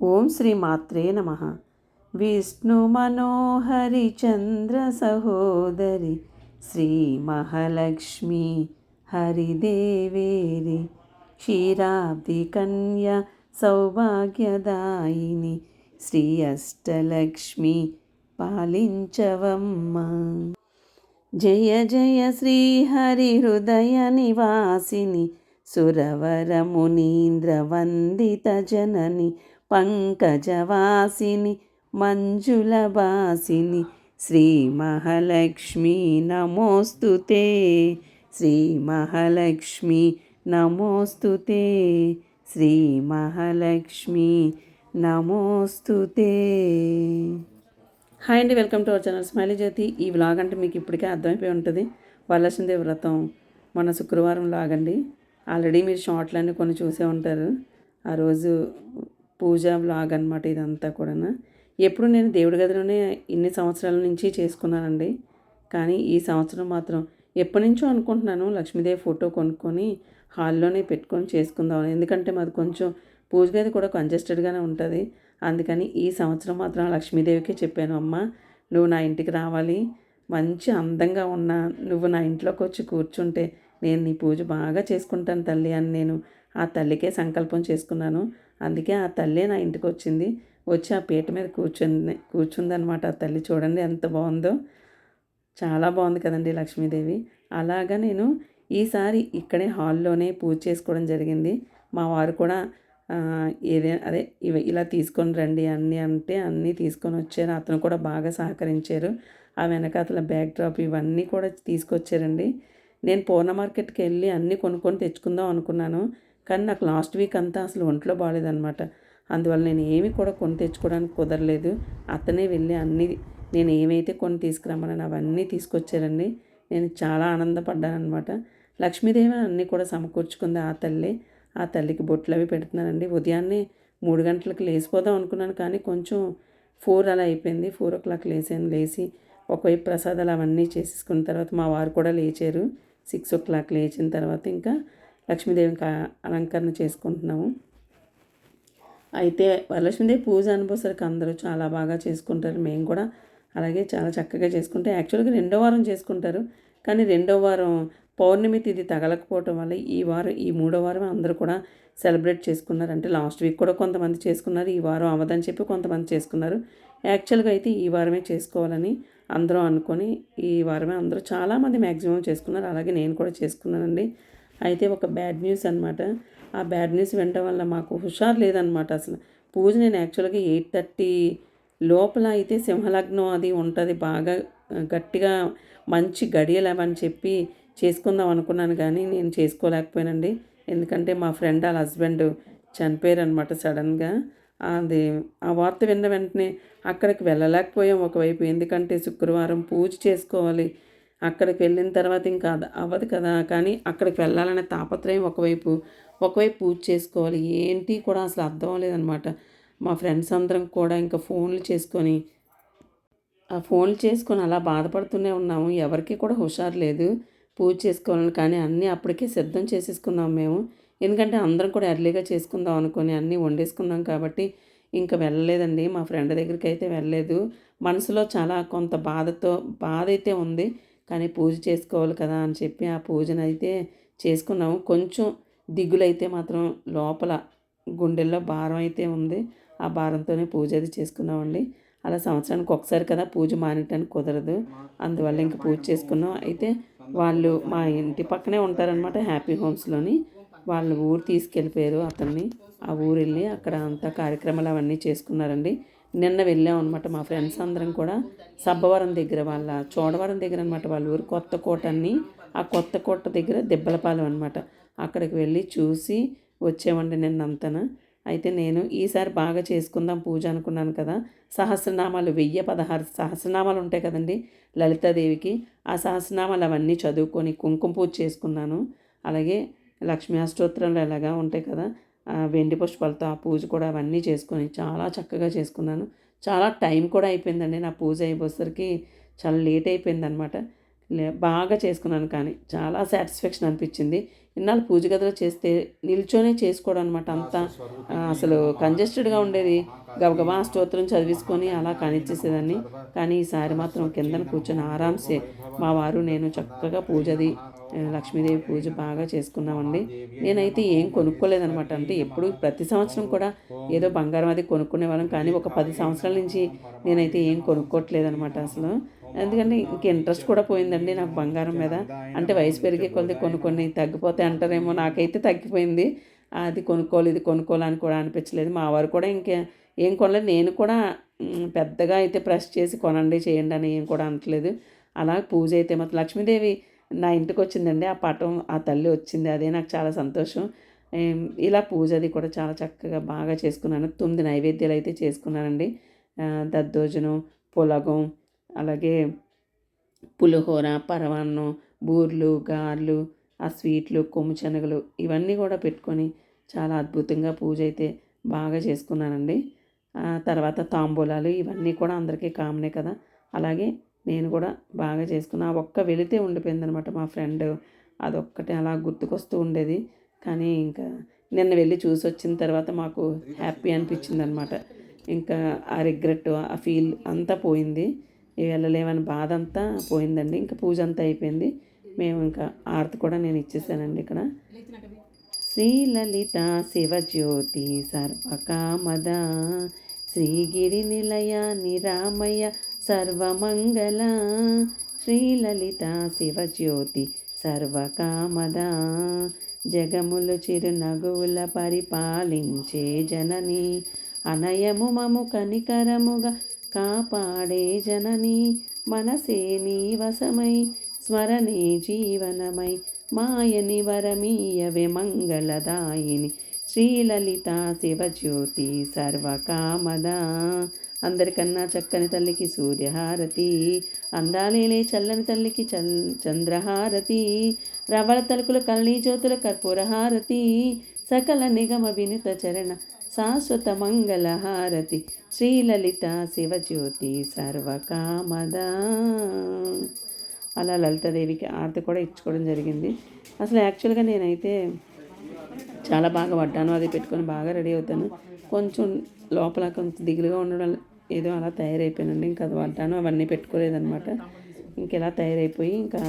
ఓం శ్రీ మాత్రే నమ. విష్ణు మనోహరి చంద్ర సహోదరి శ్రీ మహాలక్ష్మి హరిదేవేరి క్షీరాబ్ది కన్య సౌభాగ్యదాయిని శ్రీ అష్టలక్ష్మి పాలించవమ్మ. జయ జయ శ్రీ హరి హృదయ నివాసిని సురవర మునీంద్ర వందిత జనని పంకజవాసిని మంజులవాసిని శ్రీ మహాలక్ష్మి నమోస్తుతే శ్రీ మహాలక్ష్మి నమోస్తుతే శ్రీ మహాలక్ష్మి నమోస్తుతే. హాయ్ అండి welcome to our channel Smiley Jyothi. ఈ వ్లాగ్ అంటే మీకు ఇప్పటికే అర్థమైపోయి ఉంటుంది. వరలక్ష్మీదేవి వ్రతం మన శుక్రవారం లాగండి. ఆల్రెడీ మీరు షార్ట్లన్నీ కొన్ని చూసే ఉంటారు. ఆ రోజు పూజ వ్లాగ్ అనమాట ఇదంతా కూడా ఎప్పుడు నేను దేవుడి గదిలోనే ఇన్ని సంవత్సరాల నుంచి చేసుకున్నానండి. కానీ ఈ సంవత్సరం మాత్రం ఎప్పటి నుంచో అనుకుంటున్నాను లక్ష్మీదేవి ఫోటో కొనుక్కొని హాల్లోనే పెట్టుకొని చేసుకుందాం ఎందుకంటే మాది కొంచెం పూజ గది కూడా కంజెస్టెడ్గానే ఉంటుంది. అందుకని ఈ సంవత్సరం మాత్రం లక్ష్మీదేవికే చెప్పాను అమ్మ నువ్వు నా ఇంటికి రావాలి. మంచి అందంగా ఉన్న నువ్వు నా ఇంట్లోకి వచ్చి కూర్చుంటే నేను నీ పూజ బాగా చేసుకుంటాను తల్లి అని నేను ఆ తల్లికే సంకల్పం చేసుకున్నాను. అందుకే ఆ తల్లే నా ఇంటికి వచ్చింది వచ్చి ఆ పీట మీద కూర్చుంది కూర్చుందనమాట ఆ తల్లి. చూడండి ఎంత బాగుందో. చాలా బాగుంది కదండి లక్ష్మీదేవి. అలాగా నేను ఈసారి ఇక్కడే హాల్లోనే పూజ చేసుకోవడం జరిగింది. మా వారు కూడా ఏదే అదే ఇవి ఇలా తీసుకొని రండి అన్నీ అంటే అన్నీ తీసుకొని వచ్చారు. అతను కూడా బాగా సహకరించారు. ఆ వెనకాతల బ్యాక్ డ్రాప్ ఇవన్నీ కూడా తీసుకొచ్చారండి. నేను పూర్ణ మార్కెట్కి వెళ్ళి అన్నీ కొనుక్కొని తెచ్చుకుందాం అనుకున్నాను. కానీ నాకు లాస్ట్ వీక్ అంతా అసలు ఒంట్లో బాగాలేదనమాట అందువల్ల నేను ఏమి కూడా కొని తెచ్చుకోవడానికి కుదరలేదు. అతనే వెళ్ళి అన్నీ నేను ఏమైతే కొని తీసుకురమ్మని అవన్నీ తీసుకొచ్చారండి. నేను చాలా ఆనందపడ్డాను అనమాట లక్ష్మీదేవి అన్నీ కూడా సమకూర్చుకుంది ఆ తల్లి. ఆ తల్లికి బొట్లు అవి పెడుతున్నానండి. ఉదయాన్నే మూడు గంటలకు లేచిపోదాం అనుకున్నాను కానీ కొంచెం ఫోర్ అలా అయిపోయింది. ఫోర్ ఓ క్లాక్ లేచాను. లేచి ఒకవైపు ప్రసాదాలు అవన్నీ చేసేసుకున్న తర్వాత మా వారు కూడా లేచారు. సిక్స్ ఓ క్లాక్ లేచిన తర్వాత ఇంకా లక్ష్మీదేవికి అలంకరణ చేసుకుంటున్నాము. అయితే వరలక్ష్మీదేవి పూజ అనుభవసరికి అందరూ చాలా బాగా చేసుకుంటారు. మేము కూడా అలాగే చాలా చక్కగా చేసుకుంటే. యాక్చువల్గా రెండో వారం చేసుకుంటారు. కానీ రెండో వారం పౌర్ణమి తిథి తగలకపోవటం వల్ల ఈ వారం ఈ మూడో వారం అందరూ కూడా సెలబ్రేట్ చేసుకున్నారు. అంటే లాస్ట్ వీక్ కూడా కొంతమంది చేసుకున్నారు. ఈ వారం అవ్వదని చెప్పి కొంతమంది చేసుకున్నారు. యాక్చువల్గా అయితే ఈ వారమే చేసుకోవాలని అందరూ అనుకొని ఈ వారమే అందరూ చాలామంది మ్యాక్సిమం చేసుకున్నారు. అలాగే నేను కూడా చేసుకున్నానండి. అయితే ఒక బ్యాడ్ న్యూస్ అనమాట ఆ బ్యాడ్ న్యూస్ వినడం వల్ల మాకు హుషారు లేదనమాట అసలు. పూజ నేను యాక్చువల్గా ఎయిట్ థర్టీ లోపల అయితే సింహలగ్నం అది ఉంటుంది. బాగా గట్టిగా మంచి గడియలేవని చెప్పి చేసుకుందాం అనుకున్నాను కానీ నేను చేసుకోలేకపోయానండి. ఎందుకంటే మా ఫ్రెండ్ వాళ్ళ హస్బెండ్ చనిపోయారు అనమాట సడన్గా. అది ఆ వార్త విన్న వెంటనే అక్కడికి వెళ్ళలేకపోయాం ఒకవైపు. ఎందుకంటే శుక్రవారం పూజ చేసుకోవాలి. అక్కడికి వెళ్ళిన తర్వాత ఇంకా అవ్వదు కదా. కానీ అక్కడికి వెళ్ళాలనే తాపత్రయం ఒకవైపు ఒకవైపు పూజ చేసుకోవాలి. ఏంటి కూడా అసలు అర్థం లేదనమాట మా ఫ్రెండ్స్ అందరం కూడా ఇంకా ఫోన్లు చేసుకొని ఆ ఫోన్లు చేసుకొని అలా బాధపడుతూనే ఉన్నాము. ఎవరికి కూడా హుషారు లేదు పూజ చేసుకోవాలని. కానీ అన్నీ అప్పటికే సిద్ధం చేసేసుకున్నాం మేము. ఎందుకంటే అందరం కూడా ఎర్లీగా చేసుకుందాం అనుకొని అన్నీ వండేసుకున్నాం కాబట్టి ఇంకా వెళ్ళలేదండి. మా ఫ్రెండ్ దగ్గరికి అయితే వెళ్ళలేదు. మనసులో చాలా కొంత బాధతో బాధ అయితే ఉంది. కానీ పూజ చేసుకోవాలి కదా అని చెప్పి ఆ పూజను అయితే చేసుకున్నాము. కొంచెం దిగులైతే మాత్రం లోపల గుండెల్లో భారం అయితే ఉంది. ఆ భారంతోనే పూజ అది చేసుకున్నామండి. అలా సంవత్సరానికి ఒకసారి కదా పూజ మానేయటానికి కుదరదు. అందువల్ల ఇంకా పూజ చేసుకున్నాం. అయితే వాళ్ళు మా ఇంటి పక్కనే ఉంటారనమాట హ్యాపీ హోమ్స్లోని. వాళ్ళ ఊరు తీసుకెళ్ళిపోయారు అతన్ని. ఆ ఊరు వెళ్ళి అక్కడ అంతా కార్యక్రమాలు అవన్నీ చేసుకున్నారండి. నిన్న వెళ్ళాం అనమాట మా ఫ్రెండ్స్ అందరం కూడా. సబ్బవరం దగ్గర వాళ్ళ చోడవరం దగ్గర అనమాట వాళ్ళ ఊరు కొత్త కోట అన్ని. ఆ కొత్త కోట దగ్గర దెబ్బలపాలెం అనమాట అక్కడికి వెళ్ళి చూసి వచ్చామండి నిన్నంతన. అయితే నేను ఈసారి బాగా చేసుకుందాం పూజ అనుకున్నాను కదా. సహస్రనామాలు వెయ్యి పదహారు సహస్రనామాలు ఉంటాయి కదండి లలితాదేవికి. ఆ సహస్రనామాలు అవన్నీ చదువుకొని కుంకుమ పూజ చేసుకున్నాను. అలాగే లక్ష్మీ అష్టోత్తరంలో ఎలాగా ఉంటాయి కదా. వెండి పుష్పాలతో ఆ పూజ కూడా అవన్నీ చేసుకొని చాలా చక్కగా చేసుకున్నాను. చాలా టైం కూడా అయిపోయిందండి నా పూజ అయిపోసరికి చాలా లేట్ అయిపోయిందనమాట లే బాగా చేసుకున్నాను కానీ చాలా సాటిస్ఫాక్షన్ అనిపించింది. ఇన్నాళ్ళు పూజ గదిలో చేస్తే నిల్చొనే చేసుకోవడం అనమాట అంతా అసలు కంజెస్టెడ్గా ఉండేది. గబగబా స్తోత్రం చదివించుకొని అలా కానిచ్చేసేదాన్ని. కానీ ఈసారి మాత్రం కిందన కూర్చొని ఆరామ్సే మా వారు నేను చక్కగా పూజది లక్ష్మీదేవి పూజ బాగా చేసుకున్నామండి. నేనైతే ఏం కొనుక్కోలేదనమాట అంటే ఎప్పుడు ప్రతి సంవత్సరం కూడా ఏదో బంగారం అది కొనుక్కునే వాళ్ళం. కానీ ఒక పది సంవత్సరాల నుంచి నేనైతే ఏం కొనుక్కోవట్లేదనమాట అసలు. ఎందుకంటే ఇంక ఇంట్రెస్ట్ కూడా పోయిందండి నాకు బంగారం మీద. అంటే వయసు పెరిగే కొద్ది కొన్ని కొన్ని తగ్గిపోతాయి అంటారేమో. నాకైతే తగ్గిపోయింది. అది కొనుక్కోవాలి ఇది కొనుక్కోవాలని కూడా అనిపించలేదు. మా వారు కూడా ఇంకే ఏం కొనలేదు. నేను కూడా పెద్దగా అయితే ప్రెస్ చేసి కొనండి చేయండి అని ఏం కూడా అనట్లేదు. అలా పూజ అయితే మాత్రం లక్ష్మీదేవి నా ఇంటికి వచ్చిందండి ఆ పటం ఆ తల్లి వచ్చింది అదే నాకు చాలా సంతోషం. ఇలా పూజ అది కూడా చాలా చక్కగా బాగా చేసుకున్నాను. తొమ్మిది నైవేద్యాలు అయితే చేసుకున్నానండి. దద్దోజనం పులగం అలాగే పులిహోర పరమాన్నం బూర్లు గారెలు ఆ స్వీట్లు కొమ్ము శనగలు ఇవన్నీ కూడా పెట్టుకొని చాలా అద్భుతంగా పూజ అయితే బాగా చేసుకున్నానండి. తర్వాత తాంబూలాలు ఇవన్నీ కూడా అందరికీ కామనే కదా. అలాగే నేను కూడా బాగా చేసుకున్నా. ఆ ఒక్క వెళితే ఉండిపోయిందనమాట మా ఫ్రెండ్. అదొక్కటే అలా గుర్తుకొస్తూ ఉండేది. కానీ ఇంకా నిన్న వెళ్ళి చూసి వచ్చిన తర్వాత మాకు హ్యాపీ అనిపించింది అనమాట ఇంకా ఆ రిగ్రెట్ ఆ ఫీల్ అంతా పోయింది. ఇవి వెళ్ళలేమని బాధ అంతా పోయిందండి. ఇంకా పూజ అంతా అయిపోయింది. మేము ఇంకా ఆర్తి కూడా నేను ఇచ్చేసానండి ఇక్కడ. శ్రీలలిత శివజ్యోతి సర్వకామద. శ్రీగిరి నిలయ నిరామయ్య సర్వమంగళ శ్రీలలిత శివజ్యోతి సర్వకామద జగములు చిరునగువుల పరిపాలించే జనని అనయము మము కనికరముగా కాపాడే జనని మనసే నీ వశమై స్మరణే జీవనమై మాయని వరమీయవే మంగళదాయిని శ్రీలలిత శివజ్యోతి సర్వకామద అందరికన్నా చక్కని తల్లికి సూర్యహారతి అందాలేలే చల్లని తల్లికి చల్ చంద్రహారతి రవళ తలుకుల కళనీ జ్యోతుల కర్పూరహారతి సకల నిగమ వినుత చరణ శాశ్వత మంగళ హారతి శ్రీలలిత శివజ్యోతి సర్వకామద. అలా లలితాదేవికి ఆర్తి కూడా ఇచ్చుకోవడం జరిగింది. అసలు యాక్చువల్గా నేనైతే చాలా బాగా పడ్డాను అది పెట్టుకొని బాగా రెడీ అవుతాను. కొంచెం లోపల కొంచెం దిగులుగా ఉండడం ఏదో అలా తయారైపోయానండి. ఇంకా అది వడ్డాను అవన్నీ పెట్టుకోలేదనమాట ఇంకెలా తయారైపోయి ఇంకా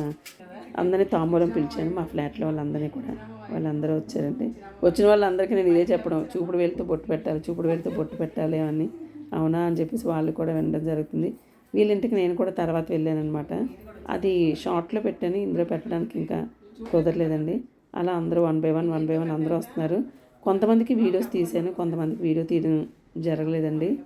అందరినీ తాంబూలం పిలిచాను మా ఫ్లాట్లో వాళ్ళందరినీ కూడా. వాళ్ళందరూ వచ్చారండి. వచ్చిన వాళ్ళందరికీ నేను ఇదే చెప్పడం చూపుడు వేలుతో బొట్టు పెట్టాలి చూపుడు వేలుతో బొట్టు పెట్టాలి అని అవునా అని చెప్పేసి వాళ్ళు కూడా వినడం జరుగుతుంది. వీళ్ళింటికి నేను కూడా తర్వాత వెళ్ళానమాట అది షార్ట్లో పెట్టాను ఇందులో పెట్టడానికి ఇంకా కుదరలేదండి. అలా అందరూ one by one one by one అందరూ వస్తున్నారు. కొంతమందికి వీడియోస్ తీసాను కొంతమందికి వీడియో తీయడం జరగలేదండి.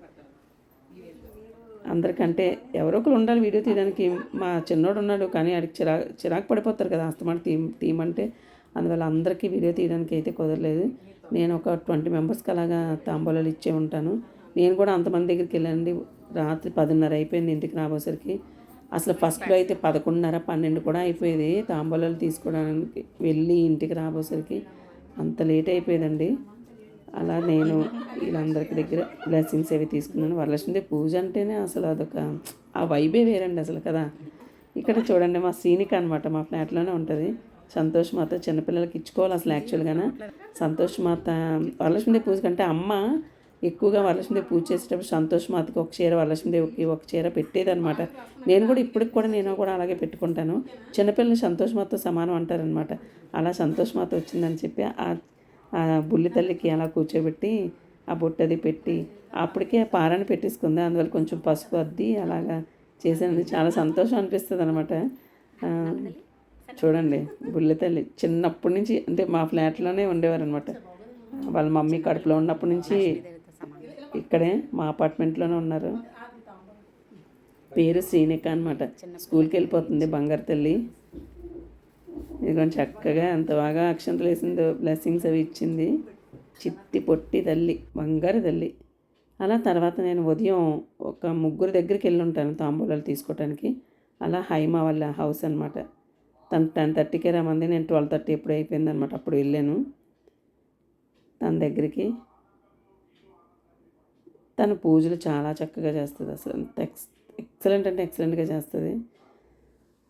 అందరికంటే ఎవరో ఒకరు ఉండాలి వీడియో తీయడానికి. మా చిన్నోడు ఉన్నాడు కానీ ఆడికి చిరా చిరాకు పడిపోతారు కదా అస్తమాట తీ తీయమంటే. అందువల్ల అందరికీ వీడియో తీయడానికి అయితే కుదరలేదు. నేను ఒక ట్వంటీ మెంబర్స్కి అలాగా తాంబూలాలు ఇచ్చే ఉంటాను. నేను కూడా అంతమంది దగ్గరికి వెళ్ళండి రాత్రి పదిన్నర అయిపోయింది ఇంటికి రాబోసరికి. అసలు ఫస్ట్లో అయితే పదకొండున్నర పన్నెండు కూడా అయిపోయేది. తాంబూలాలు తీసుకోవడానికి వెళ్ళి ఇంటికి రాబోసరికి. అంత లేట్ అయిపోయేదండి. అలా నేను వీళ్ళందరికి దగ్గర బ్లెస్సింగ్స్ అవి తీసుకున్నాను. వరలక్ష్మీదేవి పూజ అంటేనే అసలు అదొక ఆ వైబే వేరండి అసలు కదా. ఇక్కడ చూడండి మా సీనిక్ అనమాట మా ఫ్లాట్లోనే ఉంటుంది. సంతోష్ మాత చిన్నపిల్లలకి ఇచ్చుకోవాలి అసలు యాక్చువల్గానే సంతోష్ మాత వరలక్ష్మీదేవి పూజ కంటే అమ్మ ఎక్కువగా వరలక్ష్మీదేవి పూజ చేసేటప్పుడు సంతోష్ మాతకి ఒక చీర వరలక్ష్మీదేవికి ఒక చీర పెట్టేదన్నమాట. నేను కూడా ఇప్పటికి కూడా నేను కూడా అలాగే పెట్టుకుంటాను. చిన్నపిల్లలు సంతోష్ మాతతో సమానం అంటారనమాట అలా సంతోష్ మాత వచ్చిందని చెప్పి ఆ బుల్లి తల్లికి అలా కూర్చోబెట్టి ఆ బొట్టది పెట్టి అప్పటికే పారాన్ని పెట్టేసుకుంది. అందువల్ల కొంచెం పసుపు అద్ది అలాగా చేశాను చాలా సంతోషం అనిపిస్తుంది అనమాట చూడండి బుల్లి తల్లి చిన్నప్పటి నుంచి అంటే మా ఫ్లాట్లోనే ఉండేవారు అనమాట వాళ్ళ మమ్మీ కడుపులో ఉన్నప్పటి నుంచి ఇక్కడే మా అపార్ట్మెంట్లోనే ఉన్నారు. పేరు శ్రీనిక అనమాట స్కూల్కి వెళ్ళిపోతుంది బంగారు తల్లి. ఇదిగో చక్కగా ఎంత బాగా అక్షంతలు వేసిందో బ్లెస్సింగ్స్ అవి ఇచ్చింది. చిట్టి పొట్టి తల్లి బంగారు తల్లి. అలా తర్వాత నేను ఉదయం ఒక ముగ్గురు దగ్గరికి వెళ్ళి ఉంటాను తాంబూలాలు తీసుకోవటానికి. అలా హైమా వాళ్ళ హౌస్ అనమాట తను టెన్ థర్టీకే రమ్మంది నేను ట్వెల్వ్ థర్టీ ఎప్పుడు అయిపోయిందనమాట అప్పుడు వెళ్ళాను తన దగ్గరికి. తన పూజలు చాలా చక్కగా చేస్తుంది అసలు ఎక్స్ ఎక్సలెంట్ అంటే ఎక్సలెంట్గా చేస్తుంది.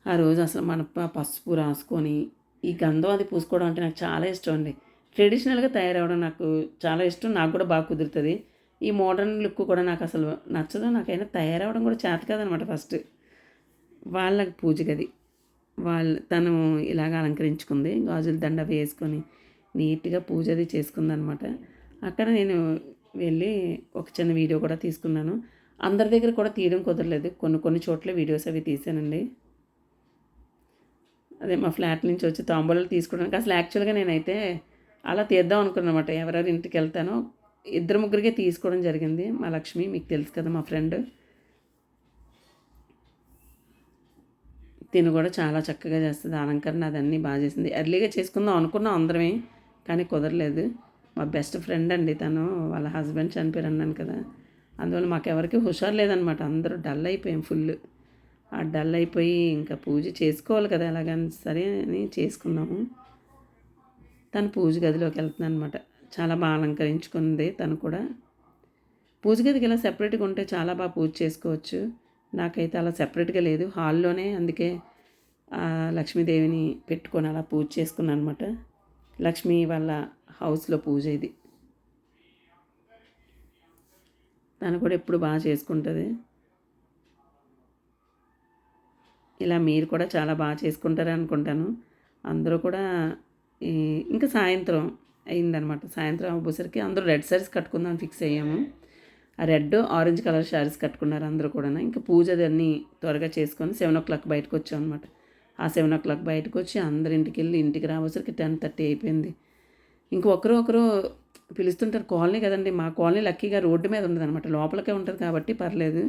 ఆ రోజు అసలు మన ప- పసుపు రాసుకొని ఈ గంధం అది పూసుకోవడం అంటే నాకు చాలా ఇష్టం అండి. ట్రెడిషనల్గా తయారవడం నాకు చాలా ఇష్టం. నాకు కూడా బాగా కుదురుతుంది. ఈ మోడర్న్ లుక్ కూడా నాకు అసలు నచ్చదు. నాకైనా తయారవడం కూడా చేత కాదనమాట ఫస్ట్. వాళ్ళకి పూజ గది. వాళ్ళు తను ఇలాగ అలంకరించుకుంది. గాజుల దండ వేసుకొని నీట్గా పూజ అది చేసుకుందనమాట. అక్కడ నేను వెళ్ళి ఒక చిన్న వీడియో కూడా తీసుకున్నాను. అందరి దగ్గర కూడా తీయడం కుదరలేదు. కొన్ని కొన్ని చోట్ల వీడియోస్ అవి తీసానండి అదే మా ఫ్లాట్ నుంచి వచ్చి తాంబూలాలు తీసుకోవడానికి. అసలు యాక్చువల్గా నేనైతే అలా తీద్దాం అనుకున్నమాట ఎవరెవరి ఇంటికి వెళ్తానో ఇద్దరు ముగ్గురికే తీసుకోవడం జరిగింది. మా లక్ష్మి మీకు తెలుసు కదా మా ఫ్రెండ్. తిను కూడా చాలా చక్కగా చేస్తుంది. అలంకరణ అదన్నీ బాగా చేసింది. ఎర్లీగా చేసుకుందాం అనుకున్నాం అందరమే కానీ కుదరలేదు. మా బెస్ట్ ఫ్రెండ్ అండి తను. వాళ్ళ హస్బెండ్ చనిపోయారు అన్నాను కదా. అందువల్ల మాకెవరికి హుషారు లేదనమాట అందరూ డల్ అయిపోయాం ఫుల్ డల్ అయిపోయి ఇంకా పూజ చేసుకోవాలి కదా ఎలాగని సరే అని చేసుకున్నాము. తను పూజ గదిలోకి వెళ్తున్నాను అనమాట చాలా బాగా అలంకరించుకుంది తను కూడా. పూజ గదికి ఇలా సెపరేట్గా ఉంటే చాలా బాగా పూజ చేసుకోవచ్చు. నాకైతే అలా సెపరేట్గా లేదు. హాల్లోనే అందుకే ఆ లక్ష్మీదేవిని పెట్టుకొని అలా పూజ చేసుకున్నాను అనమాట లక్ష్మి వాళ్ళ హౌస్లో పూజ ఇది. తను కూడా ఎప్పుడు బాగా చేసుకుంటుంది. ఇలా మీరు కూడా చాలా బాగా చేసుకుంటారు అనుకుంటాను. అందరూ కూడా ఈ ఇంకా సాయంత్రం అయిందనమాట. సాయంత్రం అవ్వసరికి అందరూ రెడ్ సారీస్ కట్టుకుందాం ఫిక్స్ అయ్యాము. ఆ రెడ్ ఆరెంజ్ కలర్ శారీస్ కట్టుకున్నారు అందరూ కూడా ఇంకా పూజ అన్నీ త్వరగా చేసుకొని సెవెన్ ఓ క్లాక్ బయటకు వచ్చాం అనమాట ఆ సెవెన్ ఓ క్లాక్ బయటకు వచ్చి అందరి ఇంటికి వెళ్ళి ఇంటికి రావసరికి టెన్ థర్టీ అయిపోయింది. ఇంకొకరు ఒకరు ఒకరు పిలుస్తుంటారు కాలనీ కదండి. మా కాలనీ లక్కీగా రోడ్డు మీద ఉండదు అనమాట లోపలికే ఉంటుంది కాబట్టి పర్లేదు.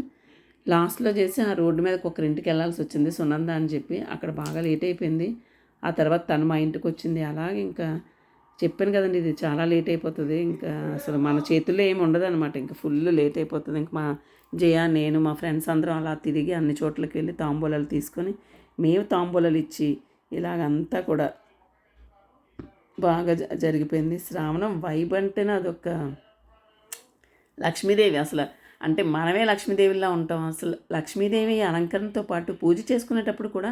లాస్ట్లో చేసి ఆ రోడ్డు మీదకి ఒకరింటికి వెళ్ళాల్సి వచ్చింది సునంద అని చెప్పి. అక్కడ బాగా లేట్ అయిపోయింది. ఆ తర్వాత తను మా ఇంటికి వచ్చింది. అలాగే ఇంకా చెప్పాను కదండి ఇది చాలా లేట్ అయిపోతుంది. ఇంకా అసలు మన చేతుల్లో ఏమి ఉండదు అనమాట ఇంకా ఫుల్ లేట్ అయిపోతుంది. ఇంకా మా జయ నేను మా ఫ్రెండ్స్ అందరం అలా తిరిగి అన్ని చోట్లకి వెళ్ళి తాంబూలాలు తీసుకొని మేము తాంబూలాలు ఇచ్చి ఇలాగంతా కూడా బాగా జ- జరిగిపోయింది. శ్రావణం వైబ్ అంటేనే అదొక లక్ష్మీదేవి అసలు. అంటే మనమే లక్ష్మీదేవిలా ఉంటాం. అసలు లక్ష్మీదేవి అలంకరణతో పాటు పూజ చేసుకునేటప్పుడు కూడా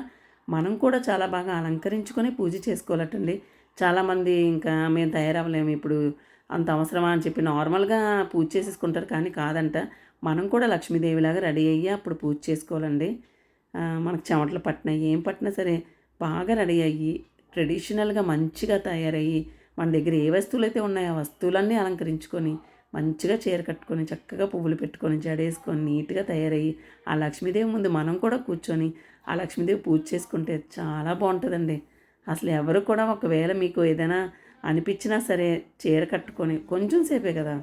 మనం కూడా చాలా బాగా అలంకరించుకొని పూజ చేసుకోవాలటండి. చాలామంది ఇంకా మేము తయారవ్వలేము ఇప్పుడు అంత అవసరమా అని చెప్పి నార్మల్గా పూజ చేసేసుకుంటారు కానీ కాదంట. మనం కూడా లక్ష్మీదేవిలాగా రెడీ అయ్యి అప్పుడు పూజ చేసుకోవాలండి. మనకు చెమటలు పట్టినా ఏం పట్టినా సరే బాగా రెడీ అయ్యి ట్రెడిషనల్గా మంచిగా తయారయ్యి మన దగ్గర ఏ వస్తువులు అయితే ఉన్నాయో ఆ వస్తువులన్నీ అలంకరించుకొని మంచిగా చీర కట్టుకొని చక్కగా పువ్వులు పెట్టుకొని జడేసుకొని నీట్గా తయారయ్యి ఆ లక్ష్మీదేవి ముందు మనం కూడా కూర్చొని ఆ లక్ష్మీదేవి పూజ చేసుకుంటే చాలా బాగుంటుందండి. అసలు ఎవరు కూడా ఒకవేళ మీకు ఏదైనా అనిపించినా సరే చీర కట్టుకొని కొంచెం సేపే కదా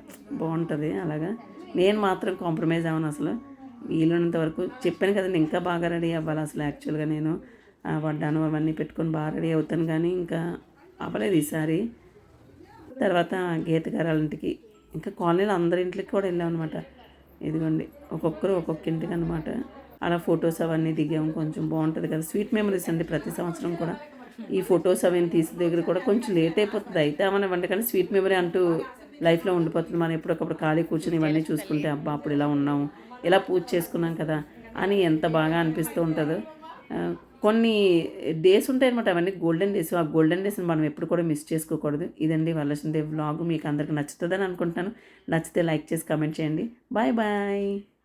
బాగుంటుంది అలాగా. నేను మాత్రం కాంప్రమైజ్ అవ్వను అసలు. వీలున్నంత వరకు చెప్పాను కదండి ఇంకా బాగా రెడీ అవ్వాలి అసలు యాక్చువల్గా నేను. వడ్డాను అవన్నీ పెట్టుకొని బాగా రెడీ అవుతాను కానీ ఇంకా అవ్వలేదు ఈసారి. తర్వాత గీతగారు గారాల ఇంటికి ఇంకా కాలనీలో అందరి ఇంట్లోకి కూడా వెళ్ళాం అనమాట ఇదిగోండి ఒక్కొక్కరు ఒక్కొక్క ఇంటికి అనమాట అలా ఫొటోస్ అవన్నీ దిగాము కొంచెం బాగుంటుంది కదా. స్వీట్ మెమరీస్ అండి ప్రతి సంవత్సరం కూడా. ఈ ఫొటోస్ అవన్నీ తీసే దగ్గర కూడా కొంచెం లేట్ అయిపోతుంది. అయితే అవనివ్వండి కానీ స్వీట్ మెమరీ అంటూ లైఫ్లో ఉండిపోతుంది. మనం ఎప్పుడొకప్పుడు ఖాళీ కూర్చొని ఇవన్నీ చూసుకుంటే అబ్బా అప్పుడు ఇలా ఉన్నాము ఇలా పూజ చేసుకున్నాం కదా అని ఎంత బాగా అనిపిస్తూ ఉంటుందో. కొన్ని డేస్ ఉంటాయి అనమాట అవన్నీ గోల్డెన్ డేస్ ఆ గోల్డెన్ డేస్ని మనం ఎప్పుడు కూడా మిస్ చేసుకోకూడదు. ఇదండి వరలక్ష్మీదేవి వ్లాగ్ మీకు అందరికి నచ్చుతుందని అనుకుంటున్నాను. నచ్చితే లైక్ చేసి కమెంట్ చేయండి. Bye bye